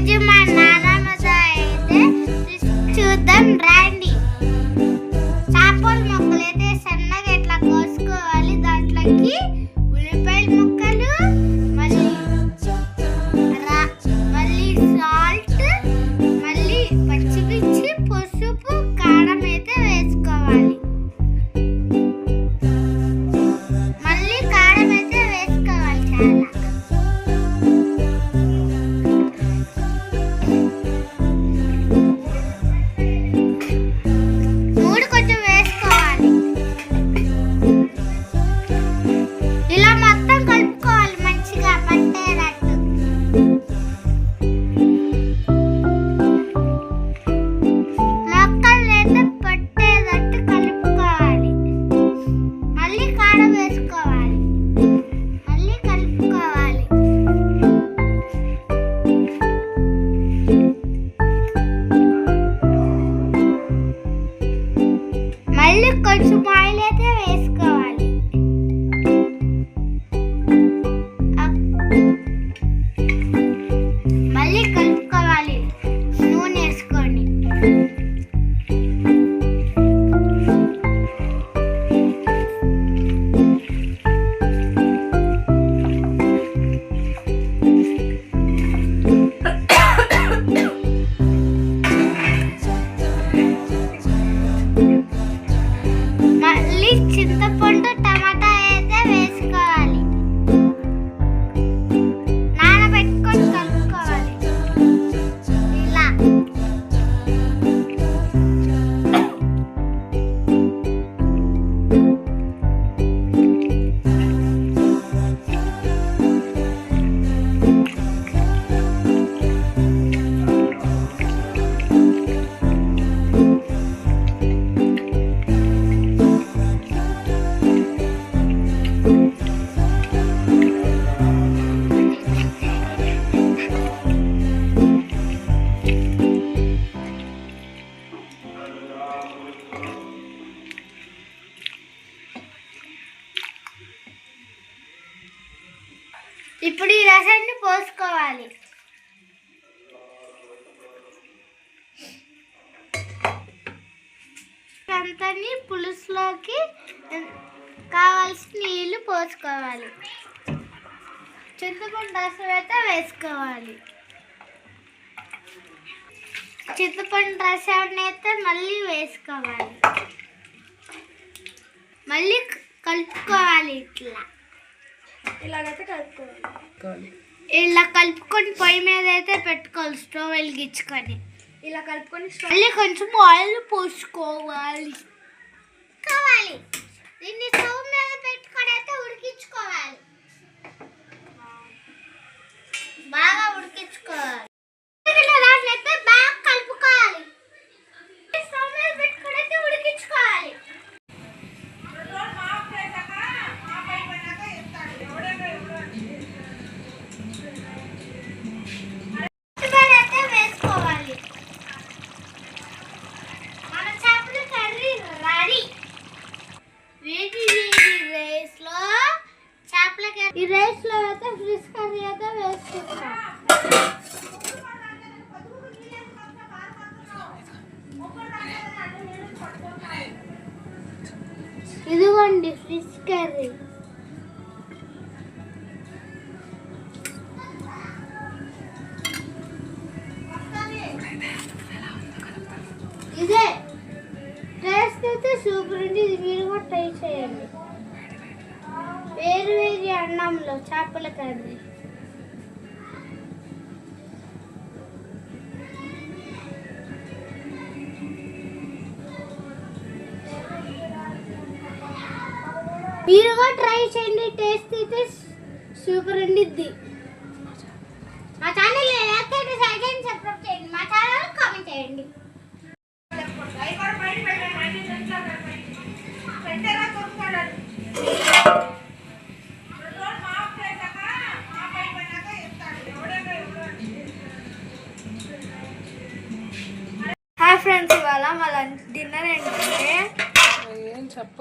రోజు మా నాన్నమ్మతో అయితే చూద్దాం రండి. చేపల మొక్కలు అయితే సన్నగా ఇట్లా కోసుకోవాలి దాంట్లోకి? మళ్ళీ కొంచెం ఆయిల్ ఇప్పుడు ఈ రసాన్ని పోసుకోవాలి. అంతని పులుసులోకి కావాల్సిన నీళ్ళు పోసుకోవాలి. చింతపండు రసం అయితే వేసుకోవాలి. చింతపండు రసాన్ని అయితే మళ్ళీ వేసుకోవాలి. మళ్ళీ కలుపుకోవాలి ఇట్లా. ఇలాగైతే కలుపుకోవాలి. ఇలా కలుపుకొని పొయ్యి మీద అయితే పెట్టుకోవాలి స్టవ్ వెలిగించుకొని. ఇలా కలుపుకొని స్టవ్ మళ్ళీ కొంచెం ఆయిల్ పోసుకోవాలి. కావాలి దీన్ని స్టవ్ మీద పెట్టుకొని అయితే ఉడికించుకోవాలి. ఈ రైస్లో అయితే ఫిష్ కర్రీ అయితే వేసుకుంటాం. ఇదిగోండి ఫిష్ కర్రీ. ఇదే టేస్ట్ అయితే సూపర్ ఉంది ఇది మీరు కూడా ట్రై చేయండి. వేరు వేరు అన్నంలో చేపల కర్రీ. మీరు కూడా ట్రై చేయండి టేస్ట్ అయితే సూపర్ ఉండిద్ది. ఫ్రెండ్స్ ఇవాళ మా డిన్నర్ ఏంటంటే ఏం చెప్ప